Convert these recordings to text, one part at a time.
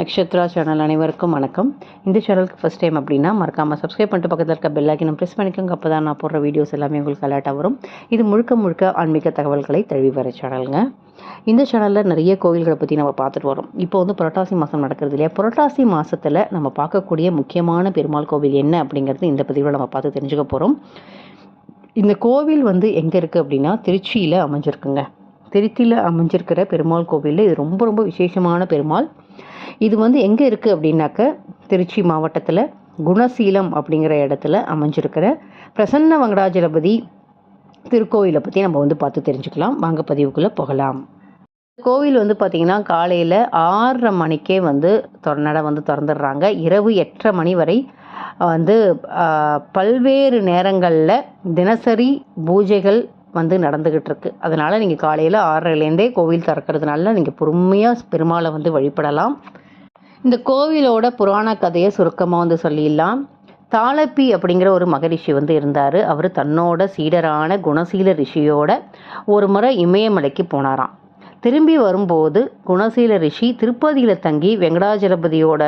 Nakshatra channel அனைவருக்கும் வணக்கம். இந்த சேனலுக்கு ஃபஸ்ட் டைம் அப்படின்னா மறக்காமல் சப்ஸ்கிரைப் பண்ணிட்டு பக்கத்தில் இருக்க பெல்லாக்கினம் ப்ரெஸ் பண்ணிக்கோங்க. அப்போ தான் நான் போடுற வீடியோஸ் எல்லாமே உங்களுக்கு அலர்ட்டாக வரும். இது முழுக்க முழுக்க ஆன்மீக தகவல்களை தழுவி வர சேனலுங்க இந்த சேனலில் நிறைய கோவில்களை பற்றி நம்ம பார்த்துட்டு வரோம். இப்போ வந்து புரட்டாசி மாதம் நடக்கிறது இல்லையா? புரட்டாசி மாதத்தில் நம்ம பார்க்கக்கூடிய முக்கியமான பெருமாள் கோவில் என்ன அப்படிங்கிறது இந்த பதிவில் நம்ம பார்த்து தெரிஞ்சுக்க போகிறோம் இந்த கோவில் வந்து எங்கே இருக்குது அப்படின்னா திருச்சியில் அமைஞ்சிருக்குங்க. திருச்சியில் அமைஞ்சிருக்கிற பெருமாள் கோவிலில் இது ரொம்ப ரொம்ப விசேஷமான பெருமாள். இது வந்து எங்கே இருக்குது அப்படின்னாக்க திருச்சி மாவட்டத்தில் குணசீலம் அப்படிங்கிற இடத்துல அமைஞ்சிருக்கிற பிரசன்ன வெங்கடாஜலபதி திருக்கோயிலை பற்றி நம்ம வந்து பார்த்து தெரிஞ்சுக்கலாம். வாங்க பதிவுக்குள்ளே போகலாம். கோவில் வந்து பார்த்திங்கன்னா காலையில் ஆறரை மணிக்கே வந்து தொ- வந்து திறந்துடுறாங்க. இரவு எட்டரை மணி வரை வந்து பல்வேறு நேரங்களில் தினசரி பூஜைகள் வந்து நடந்துக்கிட்டு இருக்கு அதனால் நீங்கள் காலையில் ஆறரைலேருந்தே கோவில் திறக்கிறதுனால நீங்கள் பொறுமையாக பெருமாளை வந்து வழிபடலாம். இந்த கோவிலோட புராண கதையை சுருக்கமாக வந்து சொல்லிடலாம். தாளப்பி அப்படிங்கிற ஒரு மகரிஷி வந்து இருந்தார். அவர் தன்னோட சீடரான குணசீல ரிஷியோட ஒரு முறை இமயமலைக்கு போனாராம். திரும்பி வரும்போது குணசீல ரிஷி திருப்பதியில் தங்கி வெங்கடாஜலபதியோட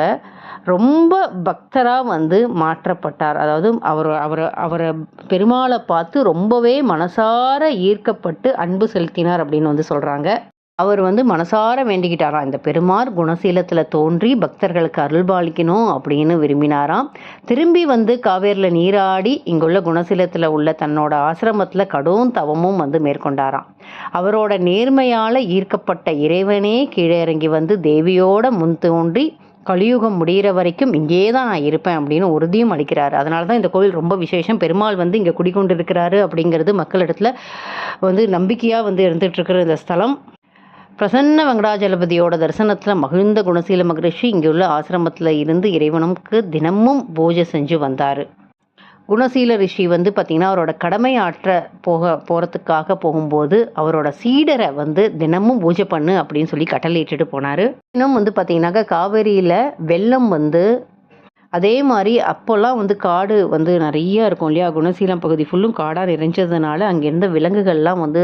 ரொம்ப பக்தராக வந்து மாற்றப்பட்டார். அதாவது அவர் அவர் அவரை பெருமாளை பார்த்து ரொம்பவே மனசார ஈர்க்கப்பட்டு அன்பு செலுத்தினார் அப்படின்னு வந்து சொல்கிறாங்க அவர் வந்து மனசார வேண்டிக்கிட்டாராம் இந்த பெருமார் குணசீலத்தில் தோன்றி பக்தர்களுக்கு அருள்பாலிக்கணும் அப்படின்னு விரும்பினாராம். திரும்பி வந்து காவேரியில் நீராடி இங்குள்ள குணசீலத்தில் உள்ள தன்னோட ஆசிரமத்தில் கடும் தவமும் வந்து மேற்கொண்டாராம். அவரோட நேர்மையால் ஈர்க்கப்பட்ட இறைவனே கீழே இறங்கி வந்து தேவியோட முன் தோன்றி கலியுகம் முடிகிற வரைக்கும் இங்கே தான் நான் இருப்பேன் அப்படின்னு உறுதியும் அளிக்கிறாரு. அதனால தான் இந்த கோவில் ரொம்ப விசேஷம். பெருமாள் வந்து இங்கே குடிக்கொண்டு இருக்கிறாரு அப்படிங்கிறது மக்களிடத்துல வந்து நம்பிக்கையாக வந்து இருந்துகிட்ருக்கிற இந்த ஸ்தலம். பிரசன்ன வெங்கடாஜலபதியோட தரிசனத்தில் மகிழ்ந்த குணசீல மகரிஷி இங்கே உள்ள ஆசிரமத்தில் இருந்து இறைவனுக்கு தினமும் பூஜை செஞ்சு வந்தார். குணசீல ரிஷி வந்து பார்த்திங்கன்னா அவரோட கடமை ஆற்ற போக போகிறதுக்காக போகும்போது அவரோட சீடரை வந்து தினமும் பூஜை பண்ணு அப்படின்னு சொல்லி கட்டளையிட்டுட்டு போனார். இன்னும் வந்து பார்த்திங்கனாக்கா காவேரியில் வெள்ளம் வந்து அதே மாதிரி அப்போல்லாம் வந்து காடு வந்து நிறைய இருக்கும் இல்லையா? குணசீலம் பகுதி ஃபுல்லும் காடாக நிறைஞ்சதுனால அங்கே இருந்த விலங்குகள்லாம் வந்து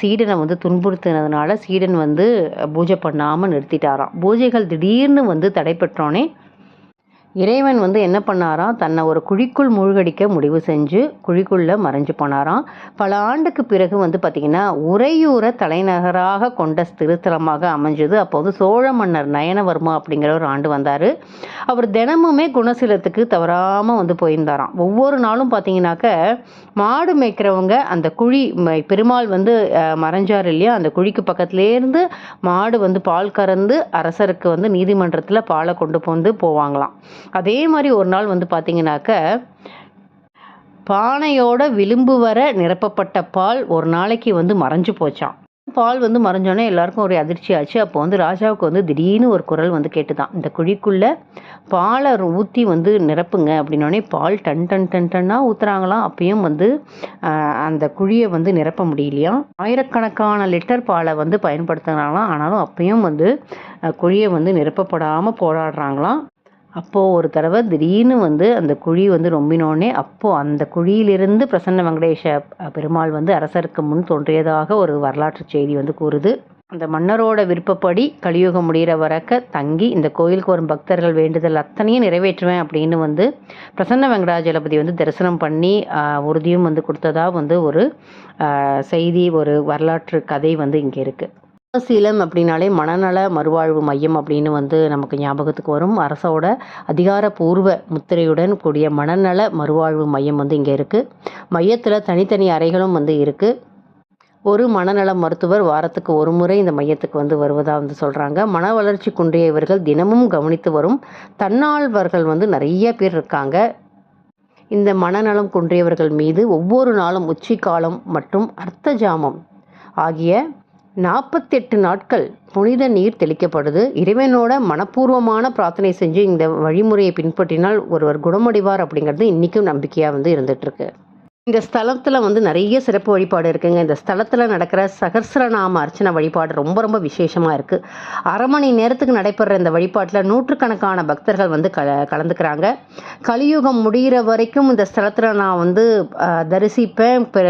சீடனை வந்து துன்புறுத்தினதுனால சீடன் வந்து பூஜை பண்ணாமல் நிறுத்திட்டாராம். பூஜைகள் திடீர்னு வந்து தடைபெற்றோன்னே இறைவன் வந்து என்ன பண்ணாராம்? தன்னை ஒரு குழிக்குள் மூழ்கடிக்க முடிவு செஞ்சு குழிக்குள்ளே மறைஞ்சு போனாராம். பல ஆண்டுக்கு பிறகு வந்து பார்த்திங்கன்னா உறையூரை தலைநகராக கொண்ட திருத்தலமாக அமைஞ்சது. அப்போ வந்து சோழ மன்னர் நயனவர்மா அப்படிங்கிற ஒரு ஆண்டு வந்தார். அவர் தினமுமே குணசீலத்துக்கு தவறாமல் வந்து போயிருந்தாராம். ஒவ்வொரு நாளும் பார்த்தீங்கன்னாக்க மாடு மேய்க்கிறவங்க அந்த குழி பெருமாள் வந்து மறைஞ்சார் இல்லையா? அந்த குழிக்கு பக்கத்துலேருந்து மாடு வந்து பால் கறந்து அரசருக்கு வந்து நீதிமன்றத்தில் பாலை கொண்டு வந்து போவாங்களாம். அதே மாதிரி ஒரு நாள் வந்து பார்த்தீங்கன்னாக்க பானையோட விளிம்பு வர நிரப்பப்பட்ட பால் ஒரு நாளைக்கு வந்து மறைஞ்சு போச்சாம். பால் வந்து மறைஞ்சோன்னே எல்லாருக்கும் ஒரு அதிர்ச்சி ஆச்சு. அப்போ வந்து ராஜாவுக்கு வந்து திடீர்னு ஒரு குரல் வந்து கேட்டுதான். இந்த குழிக்குள்ளே பாலை ஊற்றி வந்து நிரப்புங்க அப்படின்னோடனே பால் டன் டன் டன் டன்னாக ஊற்றுறாங்களாம் அப்பயும் வந்து அந்த குழியை வந்து நிரப்ப முடியலையாம் ஆயிரக்கணக்கான லிட்டர் பாலை வந்து பயன்படுத்துகிறாங்களாம் ஆனாலும் அப்பயும் வந்து குழியை வந்து நிரப்பப்படாமல் போராடுறாங்களாம். அப்போது ஒரு தடவை திடீர்னு வந்து அந்த குழி வந்து ரொம்பினோடனே அப்போது அந்த குழியிலிருந்து பிரசன்ன வெங்கடேஷ பெருமாள் வந்து அரசருக்கு முன் தோன்றியதாக ஒரு வரலாற்று செய்தி வந்து கூறுது. அந்த மன்னரோட விருப்பப்படி கலியுகம் முடிகிற வரக்க தங்கி இந்த கோயிலுக்கு வரும் பக்தர்கள் வேண்டுதல் அத்தனையும் நிறைவேற்றுவேன் அப்படின்னு வந்து பிரசன்ன வெங்கடாஜலபதி வந்து தரிசனம் பண்ணி உறுதியும் வந்து கொடுத்ததாக வந்து ஒரு செய்தி ஒரு வரலாற்று கதை வந்து இங்கே இருக்குது சீலம் அப்படின்னாலே மனநல மறுவாழ்வு மையம் அப்படின்னு வந்து நமக்கு ஞாபகத்துக்கு வரும். அரசோட அதிகாரப்பூர்வ முத்திரையுடன் கூடிய மனநல மறுவாழ்வு மையம் வந்து இங்கே இருக்குது மையத்தில் தனித்தனி அறைகளும் வந்து இருக்குது ஒரு மனநல மருத்துவர் வாரத்துக்கு ஒரு முறை இந்த மையத்துக்கு வந்து வருவதாக வந்து சொல்கிறாங்க மன வளர்ச்சி குன்றிய இவர்கள் தினமும் கவனித்து வரும். தன்னால்வர்கள் வந்து நிறைய பேர் இருக்காங்க. இந்த மனநலம் குன்றியவர்கள் மீது ஒவ்வொரு நாளும் உச்சிக்காலம் மற்றும் அர்த்த ஜாமம் ஆகிய நாற்பத்தெட்டு நாட்கள் புனித நீர் தெளிக்கப்படுது. இறைவனோட மனப்பூர்வமான பிரார்த்தனை செஞ்சு இந்த வழிமுறையை பின்பற்றினால் ஒருவர் குணமடைவார் அப்படிங்கிறது இன்றைக்கும் நம்பிக்கையாக வந்து இருந்துகிட்ருக்கு இந்த ஸ்தலத்தில் வந்து நிறைய சிறப்பு வழிபாடு இருக்குங்க. இந்த ஸ்தலத்தில் நடக்கிற சகசிரநாம அர்ச்சனை வழிபாடு ரொம்ப ரொம்ப விசேஷமாக இருக்குது அரை மணி நேரத்துக்கு நடைபெற இந்த வழிபாட்டில் நூற்றுக்கணக்கான பக்தர்கள் வந்து க கலந்துக்கிறாங்க. கலியுகம் முடிகிற வரைக்கும் இந்த ஸ்தலத்தில் நான் வந்து தரிசிப்பேன். பிற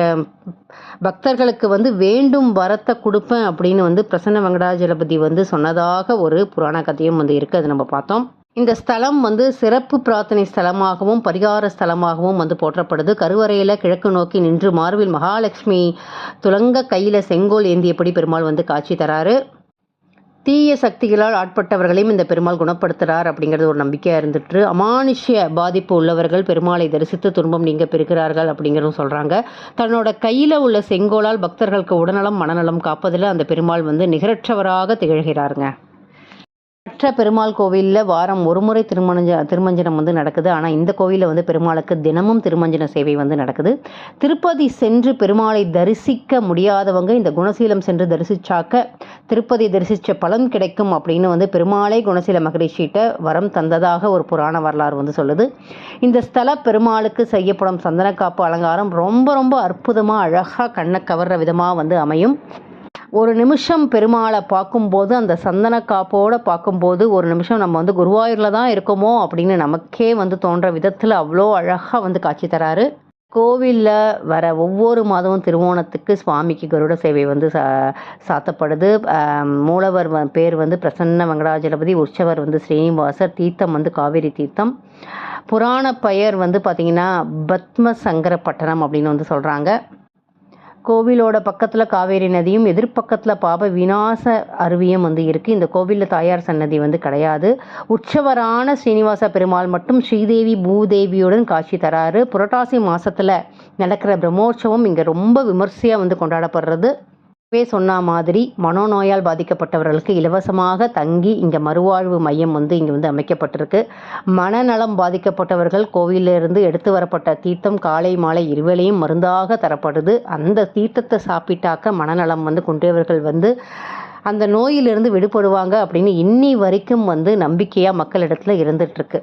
பக்தர்களுக்கு வந்து வேண்டும் வரத்தை கொடுப்பேன் அப்படின்னு வந்து பிரசன்ன வெங்கடாஜலபதி வந்து சொன்னதாக ஒரு புராண கதையும் வந்து இருக்குது அது நம்ம பார்த்தோம். இந்த ஸ்தலம் வந்து சிறப்பு பிரார்த்தனை ஸ்தலமாகவும் பரிகார ஸ்தலமாகவும் வந்து போற்றப்படுது. கருவறையில் கிழக்கு நோக்கி நின்று மார்பில் மகாலட்சுமி துலங்க கையில் செங்கோல் ஏந்தியபடி பெருமாள் வந்து காட்சி தராரு. தீய சக்திகளால் ஆட்பட்டவர்களையும் இந்த பெருமாள் குணப்படுத்துகிறார் அப்படிங்கிறது ஒரு நம்பிக்கையாக இருந்துட்டு அமானுஷ்ய பாதிப்பு உள்ளவர்கள் பெருமாளை தரிசித்து துன்பம் நீங்க பெறுகிறார்கள் அப்படிங்கிறதும் சொல்கிறாங்க தன்னோட கையில் உள்ள செங்கோலால் பக்தர்களுக்கு உடல்நலம் மனநலம் காப்பதில் அந்த பெருமாள் வந்து நிகரற்றவராக திகழ்கிறாருங்க. மற்ற பெருமாள் கோவிலில் வாரம் ஒரு முறை திருமணஞ்ச திருமஞ்சனம் வந்து நடக்குது. ஆனால் இந்த கோவிலில் வந்து பெருமாளுக்கு தினமும் திருமஞ்சன சேவை வந்து நடக்குது. திருப்பதி சென்று பெருமாளை தரிசிக்க முடியாதவங்க இந்த குணசீலம் சென்று தரிசிச்சாக்க திருப்பதி தரிசித்த பலன் கிடைக்கும் அப்படின்னு வந்து பெருமாளே குணசீல மகரிஷிகிட்ட வரம் தந்ததாக ஒரு புராண வரலாறு வந்து சொல்லுது. இந்த ஸ்தல பெருமாளுக்கு செய்யப்படும் சந்தன காப்பு அலங்காரம் ரொம்ப ரொம்ப அற்புதமாக அழகாக கண்ணை கவர்ற விதமாக வந்து அமையும். ஒரு நிமிஷம் பெருமாளை பார்க்கும்போது அந்த சந்தன காப்போடு பார்க்கும்போது ஒரு நிமிஷம் நம்ம வந்து குருவாயூரில் தான் இருக்கோமோ அப்படின்னு நமக்கே வந்து தோன்ற விதத்தில் அவ்வளோ அழகாக வந்து காட்சி தராரு. கோவிலில் வர ஒவ்வொரு மாதமும் திருவோணத்துக்கு சுவாமிக்கு கருட சேவை வந்து சா சாத்தப்படுது. மூலவர் வ- பேர் வந்து பிரசன்ன வெங்கடாஜலபதி உற்சவர் வந்து ஸ்ரீனிவாசர் தீர்த்தம் வந்து காவேரி தீர்த்தம். புராண பெயர் வந்து பார்த்திங்கன்னா பத்ம சங்கரப்பட்டணம் அப்படின்னு வந்து சொல்கிறாங்க கோவிலோட பக்கத்தில் காவேரி நதியும் எதிர்ப்பக்கத்தில் பாப விநாச அருவியும் வந்து இருக்குது இந்த கோவிலில் தாயார் சன்னதி வந்து கிடையாது. உற்சவரான ஸ்ரீனிவாச பெருமாள் மட்டும் ஸ்ரீதேவி பூதேவியுடன் காட்சி தராரு. புரட்டாசி மாதத்தில் நடக்கிற பிரம்மோற்சவம் இங்கே ரொம்ப விமர்சையாக வந்து கொண்டாடப்படுறது. வே சொன்ன மாதிரி மனோநோயால் பாதிக்கப்பட்டவர்களுக்கு இலவசமாக தங்கி இங்கே மறுவாழ்வு மையம் வந்து இங்கே வந்து அமைக்கப்பட்டிருக்கு. மனநலம் பாதிக்கப்பட்டவர்கள் கோவிலிருந்து எடுத்து வரப்பட்ட தீர்த்தம் காலை மாலை இருவேளையும் மருந்தாக தரப்படுது. அந்த தீர்த்தத்தை சாப்பிட்டாக்க மனநலம் வந்து கொண்டவர்கள் வந்து அந்த நோயிலிருந்து விடுபடுவாங்க அப்படின்னு இன்னி வரைக்கும் வந்து நம்பிக்கையாக மக்களிடத்தில் இருந்துகிட்ருக்கு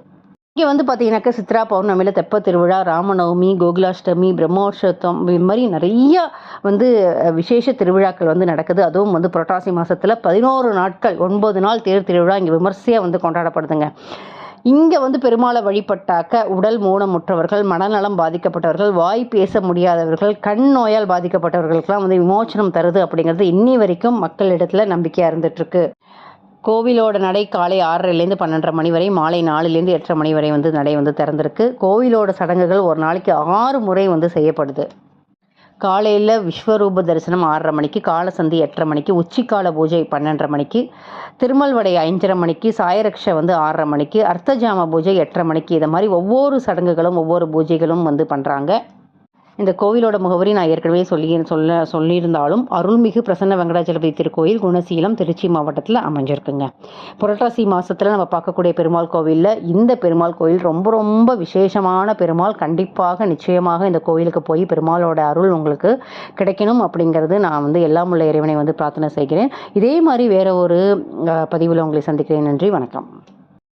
இங்கே வந்து பார்த்தீங்கன்னாக்கா சித்ரா பௌர்ணமியில் தெப்ப திருவிழா ராமநவமி கோகுலாஷ்டமி பிரம்மோற்சவம் இது மாதிரி நிறைய வந்து விசேஷ திருவிழாக்கள் வந்து நடக்குது. அதுவும் வந்து புரட்டாசி மாதத்தில் பதினோரு நாட்கள் ஒன்பது நாள் தேர் திருவிழா இங்கே விமர்சையாக வந்து கொண்டாடப்படுதுங்க. இங்கே வந்து பெருமாளை வழிபட்டாக்க உடல் ஊனமுற்றவர்கள் மனநலம் பாதிக்கப்பட்டவர்கள் வாய் பேச முடியாதவர்கள் கண் நோயால் பாதிக்கப்பட்டவர்களுக்கெல்லாம் வந்து விமோசனம் தருது அப்படிங்கிறது இன்னி வரைக்கும் மக்களிடத்தில் நம்பிக்கையாக இருந்துகிட்ருக்கு கோவிலோட நடை காலை ஆறரைலேருந்து பன்னெண்டரை மணி வரை மாலை நாலுலேருந்து எட்டரை மணி வரை வந்து நடை வந்து திறந்திருக்கு. கோவிலோட சடங்குகள் ஒரு நாளைக்கு ஆறு முறை வந்து செய்யப்படுது. காலையில் விஸ்வரூப தரிசனம் ஆறரை மணிக்கு காலசந்தி எட்டரை மணிக்கு உச்சிக்கால பூஜை பன்னெண்டரை மணிக்கு திருமல்வடை ஐந்தரை மணிக்கு சாயரக்ஷ வந்து ஆறரை மணிக்கு அர்த்தஜாம பூஜை எட்டரை மணிக்கு இதை மாதிரி ஒவ்வொரு சடங்குகளும் ஒவ்வொரு பூஜைகளும் வந்து பண்ணுறாங்க இந்த கோவிலோட முகவரி நான் ஏற்கனவே சொல்லி சொல்ல சொல்லியிருந்தாலும் அருள்மிகு பிரசன்ன வெங்கடாச்சலபதி திருக்கோயில் குணசீலம் திருச்சி மாவட்டத்தில் அமைஞ்சிருக்குங்க. புரட்டாசி மாதத்தில் நம்ம பார்க்கக்கூடிய பெருமாள் கோவிலில் இந்த பெருமாள் கோயில் ரொம்ப ரொம்ப விசேஷமான பெருமாள். கண்டிப்பாக நிச்சயமாக இந்த கோயிலுக்கு போய் பெருமாளோட அருள் உங்களுக்கு கிடைக்கணும் அப்படிங்கிறது நான் வந்து எல்லாம் உள்ள இறைவனை வந்து பிரார்த்தனை செய்கிறேன். இதே மாதிரி வேற ஒரு பதிவில் உங்களை சந்திக்கிறேன். நன்றி வணக்கம்.